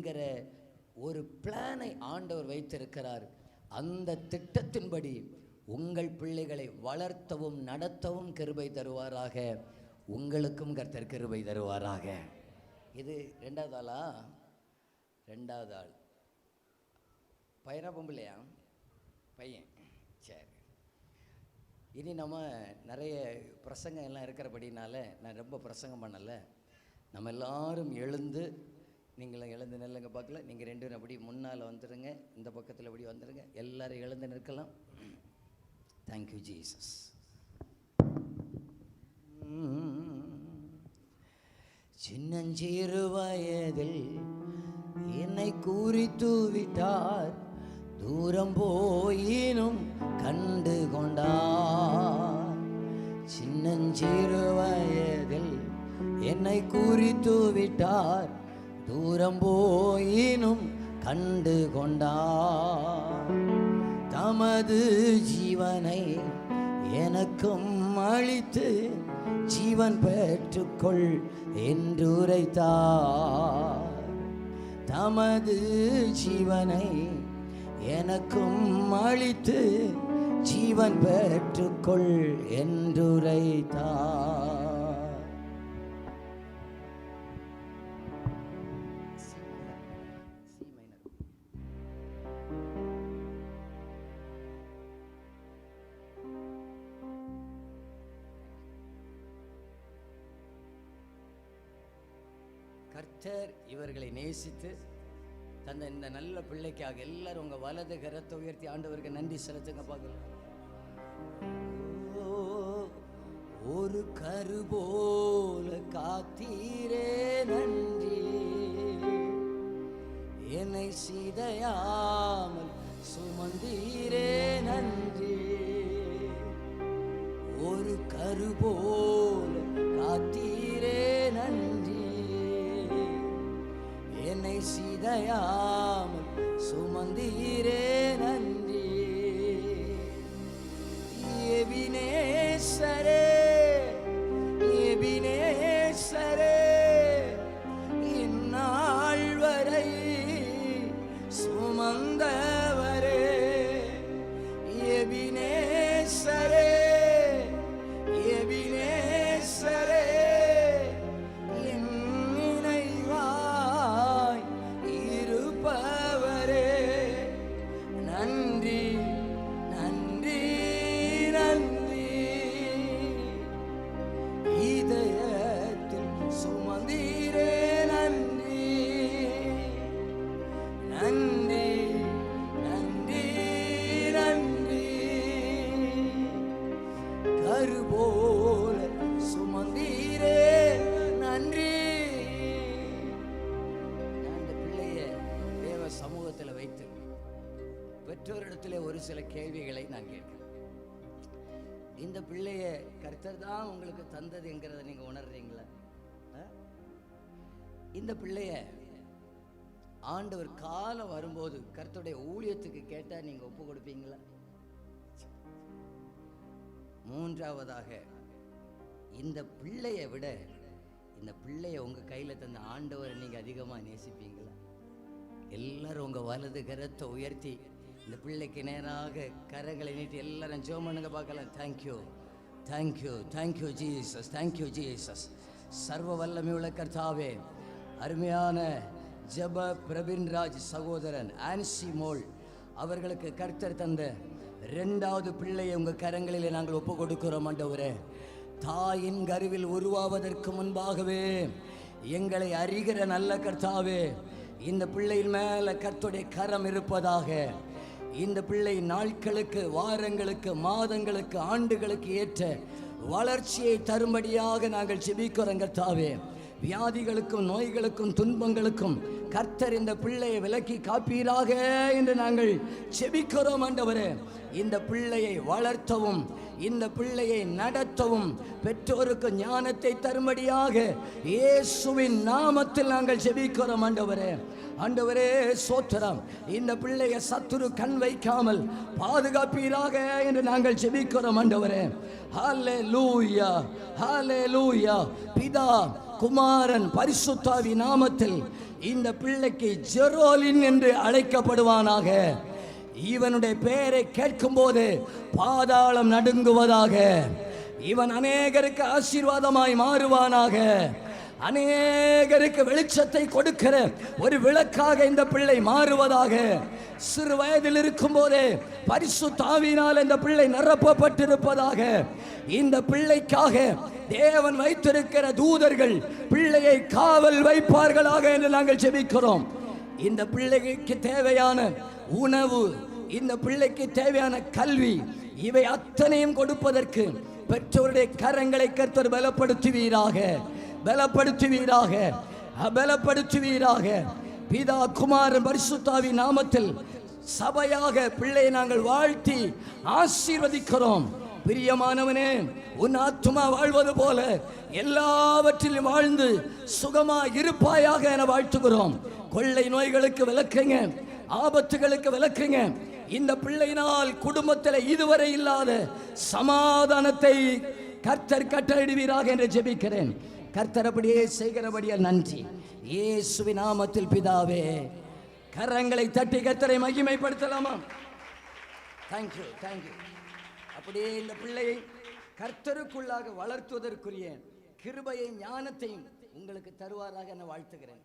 என்கிற ஒரு பிளானை ஆண்டவர் வைத்திருக்கிறார். அந்த திட்டத்தின்படி உங்கள் பிள்ளைகளை வளர்த்தவும் நடத்தவும் கிருபை தருவாராக. உங்களுக்கும் கர்த்தர் கிருபை தருவாராக. இது ரெண்டாவது ஆளா? ரெண்டாவது ஆள். பையனா பொம்பளையா? பையன். சரி. இனி நம்ம நிறைய பிரசங்கம் எல்லாம் இருக்கிறபடினால நான் ரொம்ப பிரசங்கம் பண்ணலை. நம்ம எல்லாரும் எழுந்து நீங்களும் எழுந்து நில்லுங்க பார்க்கல நீங்கள் ரெண்டு பேரும் அப்படி முன்னால் வந்துடுங்க இந்த பக்கத்தில் அப்படி வந்துடுங்க எல்லாரும் எழுந்து நிற்கலாம். தேங்க்யூ ஜீசஸ் சின்னஞ்சிறு வயதில் என்னை குறித்து விட்டார் தூரம் போயினும் கண்டு கொண்டார். சின்னஞ்சிறு வயதில் என்னை குறித்து விட்டார் தூரம் போயினும் கண்டு கொண்டார். தமது ஜீவனை எனக்கும் அளித்து ஜீவன் பெற்றுக்கொள் என்று தமது ஜீவனை எனக்கும் அளித்து ஜீவன் பெற்றுக்கொள் என்றுரைத்தார். கர்த்தர் இவர்களை நேசித்து தந்த இந்த நல்ல பிள்ளைக்காக எல்லாரும் உங்க வலது கரத்தை உயர்த்தி ஆண்டவருக்கு நன்றி செலுத்துங்க பார்க்கலாம் ஒரு கருபோல காத்தீரே நன்றி. என்னை சிதையாமல் சுமந்தீரே நன்றி. ஒரு கருபோ சிதையாமல் கருபோல சுமந்தீரே. நன்றி. நான் இந்த பிள்ளைய தேவ சமூகத்தில் வைத்து பெற்றோரிடத்தில் ஒரு சில கேள்விகளை நான் கேட்கிறேன். இந்த பிள்ளைய கர்த்தர் தான் உங்களுக்கு தந்ததுங்கிறத நீங்க உணர்றீங்களா? இந்த பிள்ளைய ஆண்டவர் காலம் வரும்போது கர்த்தருடைய ஊழியத்துக்கு கேட்டால் நீங்கள் ஒப்பு கொடுப்பீங்களா? மூன்றாவதாக இந்த பிள்ளையை விட இந்த பிள்ளையை உங்கள் கையில் தந்த ஆண்டவரை நீங்கள் அதிகமாக நேசிப்பீங்களா? எல்லாரும் உங்கள் வலது கரத்தை உயர்த்தி இந்த பிள்ளைக்கு நேராக கரங்களை நீட்டி எல்லாரும் ஜோம் பண்ணுங்க பார்க்கலாம். Thank you thank you thank you Jesus thank you Jesus சர்வ வல்லமையுள்ள கர்த்தாவே அருமையான ஜப பிரபின்ராஜ் சகோதரன் ஆன்சி மோல் அவர்களுக்கு கர்த்தர் தந்த ரெண்டாவது பிள்ளையை உங்கள் கரங்களில் நாங்கள் ஒப்பு கொடுக்கிறோம் ஆண்டவரே. தாயின் கருவில் உருவாவதற்கு முன்பாகவே எங்களை அறிகிற நல்ல கர்த்தாவே இந்த பிள்ளையின் மேலே கர்த்துடைய கரம் இருப்பதாக இந்த பிள்ளை நாட்களுக்கு வாரங்களுக்கு மாதங்களுக்கு ஆண்டுகளுக்கு ஏற்ற வளர்ச்சியை தரும்படியாக நாங்கள் செபிக்கிறோம் கர்த்தாவே. வியாதிகளுக்கும் நோய்களுக்கும் துன்பங்களுக்கும் கர்த்தர் இந்த பிள்ளையை விலக்கி காப்பீராக என்று நாங்கள் செபிக்கிறோம் ஆண்டவரே. இந்த பிள்ளையை வளர்த்தவும் இந்த பிள்ளையை நடத்தவும் பெற்றோருக்கு ஞானத்தை தரும்படியாக இயேசுவின் நாமத்தில் நாங்கள் செபிக்கிறோம் ஆண்டவரே. ஆண்டவரே சோத்திரம். இந்த பிள்ளையை சத்துரு கண் வைக்காமல் பாதுகாப்பீராக என்று நாங்கள் செபிக்கிறோம் ஆண்டவரே. ஹாலே லூயா ஹாலே லூயா பிதா குமாரன் பரிசுத்தாவி நாமத்தில் இந்த பிள்ளைக்கு ஜெரோலின் என்று அழைக்கப்படுவானாக. இவனுடைய பெயரை கேட்கும்போது பாதாளம் நடுங்குவதாக. இவன் அநேகருக்கு ஆசீர்வாதமாய் மாறுவானாக. அநேகருக்கு வெளிச்சத்தை கொடுக்கிற ஒரு விளக்காக இந்த பிள்ளை மாறுவதாக. சிறு வயதில் இருக்கும் போதே பரிசு தாவினால் இந்த பிள்ளை நிரப்பப்பட்டிருப்பதாக. இந்த பிள்ளைக்காக தேவன் வைத்திருக்கிற தூதர்கள் பிள்ளையை காவல் வைப்பார்களாக என்று நாங்கள் ஜெபிக்கிறோம். இந்த பிள்ளைக்கு தேவையான உணவு இந்த பிள்ளைக்கு தேவையான கல்வி இவை அத்தனையும் கொடுப்பதற்கு பெற்றோருடைய கரங்களை கர்த்தர் பலப்படுத்துவீராக. பலப்படுத்துவீராக. அபலப்படுத்துவீராக. பிதா குமாரன் பரிசுத்தாவி நாமத்தில் சபையாக பிள்ளையை நாங்கள் வாழ்த்தி ஆசீர்வதிக்கிறோம். பிரியமானவனே உன் ஆத்மா வாழ்வது போல எல்லாவற்றிலும் வாழ்ந்து சுகமா இருப்பாயாக என வாழ்த்துகிறோம். கொள்ளை நோய்களுக்கு விளக்குங்க ஆபத்துகளுக்கு விளக்குங்க. இந்த பிள்ளையினால் குடும்பத்தில் இதுவரை இல்லாத சமாதானத்தை கர்த்தர் கட்டளிடுவீராக என்று ஜெபிக்கிறேன். கர்த்தர் அப்படியே நன்றி. இயேசுவி நாமத்தில் பிதாவே கரங்களை தட்டி கர்த்தரை மகிமைப்படுத்தலாமா? தேங்க்யூ தேங்க்யூ அப்படியே இந்த பிள்ளையை கர்த்தருக்குள்ளாக வளர்த்துவதற்குரிய கிருபையை ஞானத்தையும் உங்களுக்கு தருவாராக நான் வாழ்த்துகிறேன்.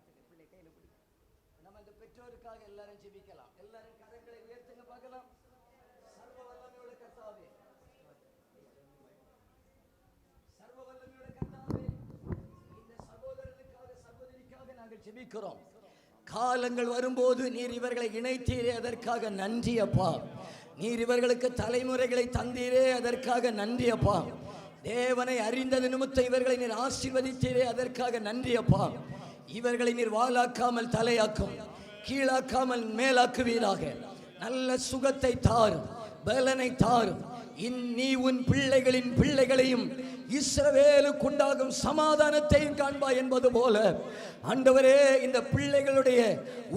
நம்ம இந்த பெற்றோருக்காக எல்லாரும் ஜெபிக்கலாம். எல்லாரும் கரங்களை உயர்த்துங்க பார்க்கலாம் சர்வ வல்லமையுள்ள கர்த்தாவே சர்வ வல்லமையுள்ள கர்த்தாவே இந்த சகோதரனுக்காக சகோதரிக்காக நாங்கள் ஜெபிக்கிறோம். காலங்கள் வரும்போது நீர் இவர்களை இணைத்தீரே அதற்காக நன்றி அப்பா. நீர் இவர்களுக்கு தலைமுறைகளை தந்தீரே அதற்காக நன்றி அப்பா. தேவனை அறிந்தது நிமித்தம் இவர்களை நீர் ஆசீர்வதித்தீரே அதற்காக நன்றி அப்பா. இவர்களை நீர் வாழாக்காமல் தலையாக்கும் கீழாக்காமல் மேலாக்குவீராக. நல்ல சுகத்தை தாரும் பலனை தாரும். இன் நீ உன் பிள்ளைகளின் பிள்ளைகளையும் இஸ்ரவேலுக்குண்டாகும் சமாதானத்தையும் காண்பாய் என்பது போல ஆண்டவரே இந்த பிள்ளைகளுடைய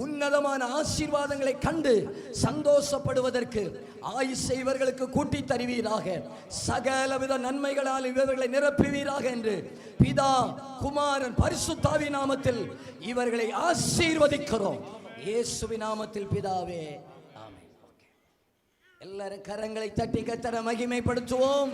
உன்னதமான ஆசீர்வாதங்களை கண்டு சந்தோஷப்படுவதற்கு ஆயுசை இவர்களுக்கு கூட்டி தருவீராக. சகலவித நன்மைகளால் இவர்களை நிரப்புவீராக என்று பிதா குமாரன் பரிசுத்தாவி நாமத்தில் இவர்களை ஆசீர்வதிக்கிறோம். இயேசுவி நாமத்தில் பிதாவே ஆமென். எல்லாரும் கரங்களை தட்டி கத்தர மகிமைப்படுத்துவோம்.